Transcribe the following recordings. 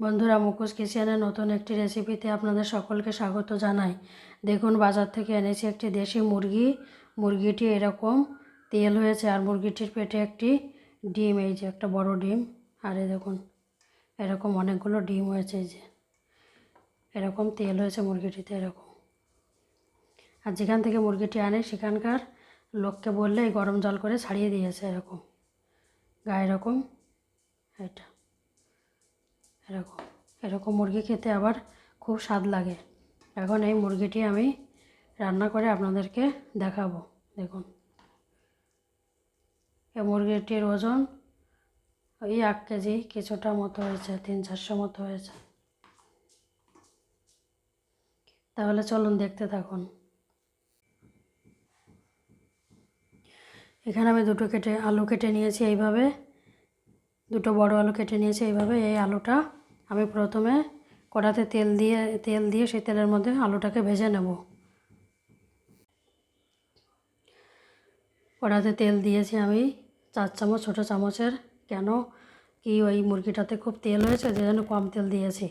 বন্ধুরা মুখোশ কিচেনের নতুন একটি রেসিপিতে আপনাদের সকলকে স্বাগত জানাই। দেখুন, বাজার থেকে এনেছি একটি দেশি মুরগি। মুরগিটি এরকম, তেল হয়েছে আর মুরগিটির পেটে একটি ডিম, এই যে একটা বড় ডিম। আর এই দেখুন, এরকম অনেকগুলো ডিম হয়েছে, এই যে এরকম তেল হয়েছে মুরগিটিতে, এরকম। আর যেখান থেকে মুরগিটি আনে, সেখানকার লোককে বললে গরম জল করে ছাড়িয়ে দিয়েছে, এরকম। গায়ে এরকম, এটা। এরকম এরকম মুরগি খেতে আবার খুব স্বাদ লাগে। এখন এই মুরগিটি আমি রান্না করে আপনাদেরকে দেখাবো, দেখুন। এই মুরগিটির ওজন ওই এক কেজি কিছুটা মতো হয়েছে, তিন চারশো মতো হয়েছে। তাহলে চলুন দেখতে থাকুন। এখানে আমি দুটো কেটে আলু কেটে নিয়েছি এইভাবে, দুটো বড় আলু কেটে নিয়েছি এইভাবে, এই আলুটা আমি প্রথমে কড়াতে তেল দিয়ে তেল দিয়ে সেই তেলের মধ্যে আলুটাকে ভেজে নেব। কড়াতে তেল দিয়েছি আমি চার চামচ, ছোটো চামচের। কেন? কি ওই মুরগিটাতে খুব তেল হয়েছে, যে কম তেল দিয়েছি।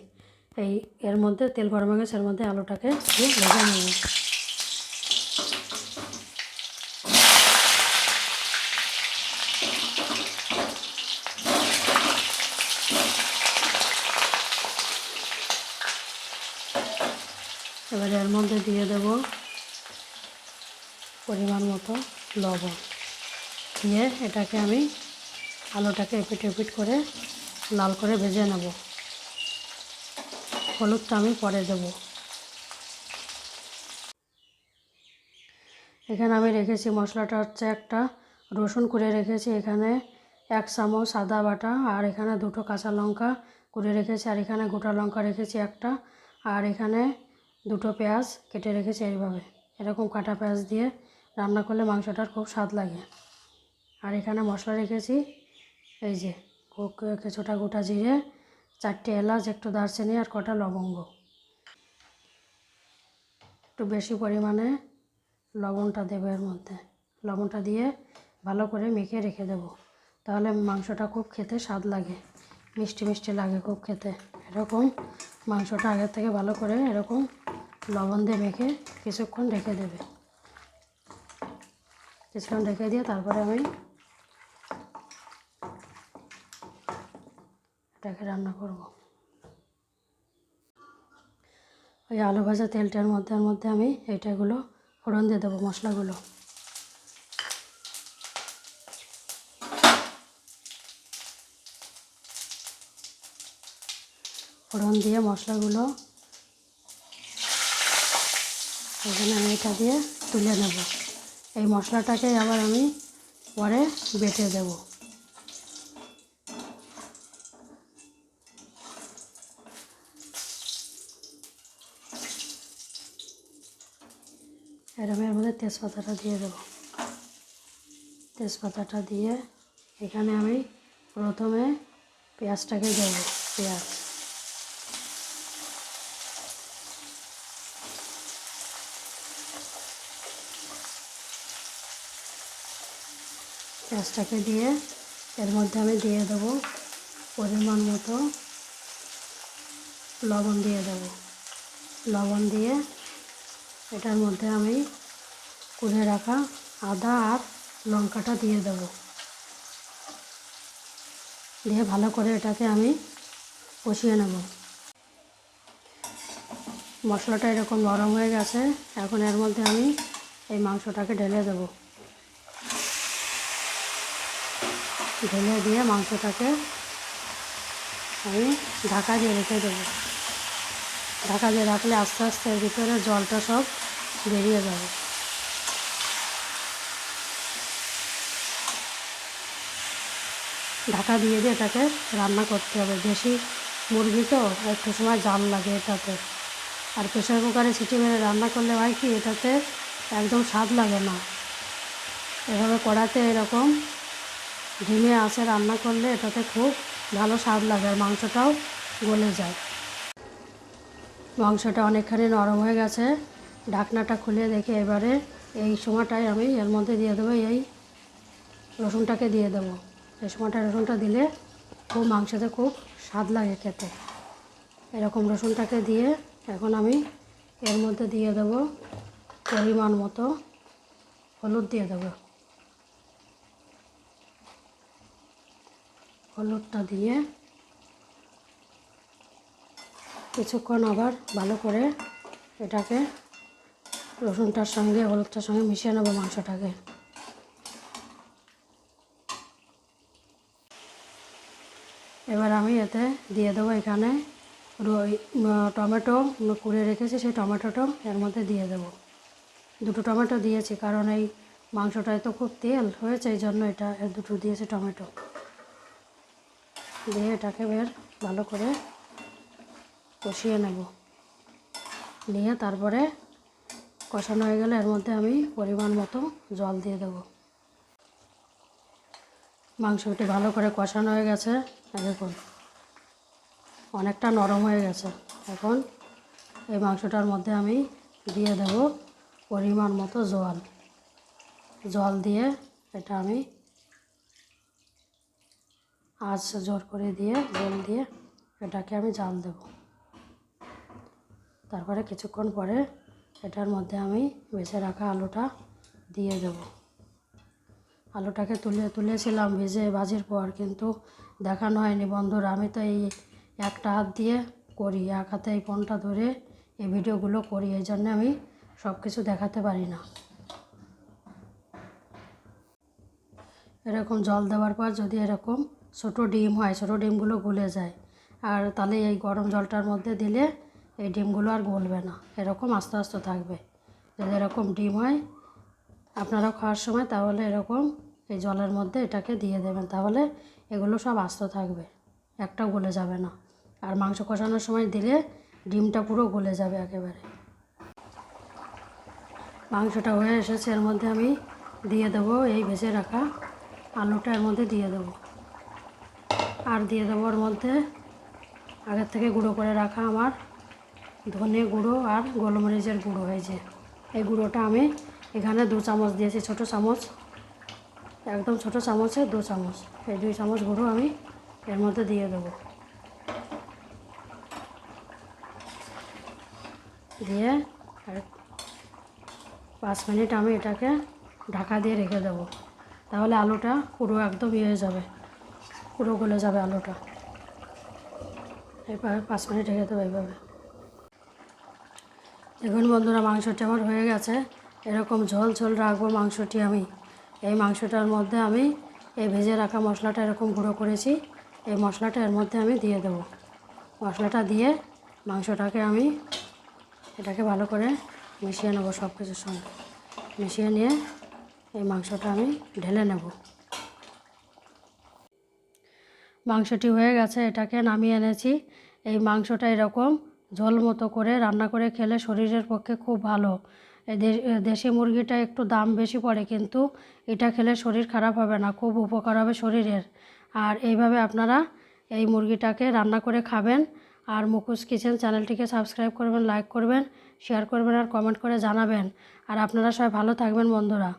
এই এর মধ্যে, তেল গরম হয়ে গেছে, এর মধ্যে আলুটাকে ভেজে নেব এবারে এর মধ্যে দিয়ে দেব পরিমাণ মতো লবণ। দিয়ে এটাকে আমি আলুটাকে এপিট এপিট করে লাল করে ভেজে নেব। হলুদটা আমি পরে দেব। এখানে আমি রেখেছি মশলাটা হচ্ছে একটা, রসুন করে রেখেছি এখানে এক চামচ আদা বাটা, আর এখানে দুটো কাঁচা লঙ্কা করে রেখেছি, আর এখানে গোটা লঙ্কা রেখেছি একটা, আর এখানে দুটো পেঁয়াজ কেটে রেখেছি এইভাবে। এরকম কাটা পেঁয়াজ দিয়ে রান্না করলে মাংসটার খুব স্বাদ লাগে। আর এখানে মশলা রেখেছি, এই যে কিছুটা গোটা জিরে, চারটে এলাচ, একটু দারচিনি আর কটা লবঙ্গ। একটু বেশি পরিমাণে লবণটা দেবো এর মধ্যে। লবণটা দিয়ে ভালো করে মেখে রেখে দেবো। তাহলে মাংসটা খুব খেতে স্বাদ লাগে। মিষ্টি মিষ্টি লাগে খুব খেতে। এরকম মাংসটা আগের থেকে ভালো করে এরকম লবণ দিয়ে মেখে কিছুক্ষণ রেখে দেবে। কিছুক্ষণ রেখে দিয়ে তারপরে আমি এটাকে রান্না করব। ওই আলু ভাজা তেলটার মধ্যে মধ্যে আমি এইটাগুলো ফোড়ন দিয়ে দেবো, মশলাগুলো। ফোড়ন দিয়ে মশলাগুলো এখানে আমি এটা দিয়ে তুলে নেব। এই মশলাটাকে আবার আমি পরে বেটে দেব। এরম এর মধ্যে তেজপাতাটা দিয়ে দেবো। তেজপাতাটা দিয়ে এখানে আমি প্রথমে পেঁয়াজটাকে দেবো, পেঁয়াজ। পেঁয়াজটাকে দিয়ে এর মধ্যে আমি দিয়ে দেবো পরিমাণ মতো লবণ দিয়ে দেবো। লবণ দিয়ে এটার মধ্যে আমি কুড়ে রাখা আদা আর লঙ্কাটা দিয়ে দেবো। দিয়ে ভালো করে এটাকে আমি কষিয়ে নেব। মশলাটা এরকম নরম হয়ে গেছে, এখন এর মধ্যে আমি এই মাংসটাকে ঢেলে দেবো। ঢেলে দিয়ে মাংসটাকে আমি ঢাকা দিয়ে রেখে দেবো। ঢাকা দিয়ে রাখলে আস্তে আস্তে এর ভিতরে জলটা সব বেরিয়ে যাবে। ঢাকা দিয়ে দিয়ে এটাকে রান্না করতে হবে। বেশি মুরগি তো একটু সময় জাল লাগে এটাতে। আর প্রেশার কুকারে সিটি মেরে রান্না করলে হয় কি, এটাতে একদম স্বাদ লাগে না। এভাবে কড়াতে এরকম ধিমে আঁচে রান্না করলে এটাতে খুব ভালো স্বাদ লাগে আর মাংসটাও গলে যায়। মাংসটা অনেকখানি নরম হয়ে গেছে। ঢাকনাটা খুলে দেখে এবারে এই সময়টায় আমি এর মধ্যে দিয়ে দেবো এই রসুনটাকে দিয়ে দেবো। এই সময়টা রসুনটা দিলে খুব মাংসতে খুব স্বাদ লাগে খেতে। এরকম রসুনটাকে দিয়ে এখন আমি এর মধ্যে দিয়ে দেবো পরিমাণ মতো হলুদ দিয়ে দেব। হলুদটা দিয়ে কিছুক্ষণ আবার ভালো করে এটাকে রসুনটার সঙ্গে, হলুদটার সঙ্গে মিশিয়ে নেব মাংসটাকে। এবার আমি এতে দিয়ে দেবো এখানে টমেটো কুড়ে রেখেছি, সেই টমেটোটা এর মধ্যে দিয়ে দেবো। দুটো টমেটো দিয়েছি, কারণ এই মাংসটায় তো খুব তেল হয়েছে, এই জন্য এটা দুটো দিয়েছে টমেটো। দিয়ে এটাকে বের ভালো করে কষিয়ে নেব। নিয়ে তারপরে কষানো হয়ে গেলে এর মধ্যে আমি পরিমাণ মতো জল দিয়ে দেবো। মাংসটি ভালো করে কষানো হয়ে গেছে দেখুন। অনেকটা নরম হয়ে গেছে। এখন এই মাংসটার মধ্যে আমি দিয়ে দেব পরিমাণ মতো জল। জল দিয়ে এটা আমি আঁচ জোর করে দিয়ে, জল দিয়ে এটাকে আমি জাল দেব। তারপরে কিছুক্ষণ পরে এটার মধ্যে আমি বেছে রাখা আলুটা দিয়ে দেবো। আলুটাকে তুলে, তুলেছিলাম ভেজে ভাজির পর, কিন্তু দেখানো হয়নি বন্ধুরা। আমি তো এই একটা হাত দিয়ে করি, এক হাতে এই ফোনটা ধরে এই ভিডিওগুলো করি, এই জন্য আমি সব কিছু দেখাতে পারি না। এরকম জল দেওয়ার পর যদি এরকম ছোটো ডিম হয়, ছোটো ডিমগুলো গলে যায়। আর তাহলে এই গরম জলটার মধ্যে দিলে এই ডিমগুলো আর গলবে না। এরকম আস্তে আস্তে থাকবে। যদি এরকম ডিম হয় আপনারা খাওয়ার সময় তাহলে এরকম এই জলের মধ্যে এটাকে দিয়ে দেবেন। তাহলে এগুলো সব আস্ত থাকবে, একটাও গলে যাবে না। আর মাংস কষানোর সময় দিলে ডিমটা পুরো গলে যাবে একেবারে। মাংসটা হয়ে এসেছে, এর মধ্যে আমি দিয়ে দেবো, এই ভেজে রাখা আলুটা এর মধ্যে দিয়ে দেবো। আর দিয়ে দেবো ওর মধ্যে আগের থেকে গুঁড়ো করে রাখা আমার ধনে গুঁড়ো আর গোলমরিচের গুঁড়ো হয়েছে। এই গুঁড়োটা আমি এখানে দু চামচ দিয়েছি, ছোট চামচ, একদম ছোট চামচে দু চামচ। এই দুই চামচ গুঁড়ো আমি এর মধ্যে দিয়ে দেবো। দিয়ে পাঁচ মিনিট আমি এটাকে ঢাকা দিয়ে রেখে দেবো। তাহলে আলুটা পুরো একদম ইয়ে হয়ে যাবে। পুরো গলে যাবে আলুটা। এবার পাঁচ মিনিট রেখে দেবো এইভাবে। দেখুন বন্ধুরা, মাংসটি আমার হয়ে গেছে। এরকম ঝোল ঝোল রাখব মাংসটি আমি। এই মাংসটার মধ্যে আমি এই ভেজে রাখা মশলাটা এরকম গুঁড়ো করেছি। এই মশলাটা এর মধ্যে আমি দিয়ে দেবো। মশলাটা দিয়ে মাংসটাকে আমি এটাকে ভালো করে মিশিয়ে নেব সব কিছুর সঙ্গে। মিশিয়ে নিয়ে এই মাংসটা আমি ঢেলে নেব। মাংসটি হয়ে গেছে, এটাকে নামিয়ে এনেছি। এই মাংসটা এরকম ঝোল মতো করে রান্না করে খেলে শরীরের পক্ষে খুব ভালো। দেশি মুরগিটা একটু দাম বেশি পড়ে, কিন্তু এটা খেলে শরীর খারাপ হবে না, খুব উপকার হবে শরীরের। আর এইভাবে আপনারা এই মুরগিটাকে রান্না করে খাবেন। আর মুকুস কিচেন চ্যানেলটিকে সাবস্ক্রাইব করবেন, লাইক করবেন, শেয়ার করবেন আর কমেন্ট করে জানাবেন। আর আপনারা সবাই ভালো থাকবেন, বন্ধুরা।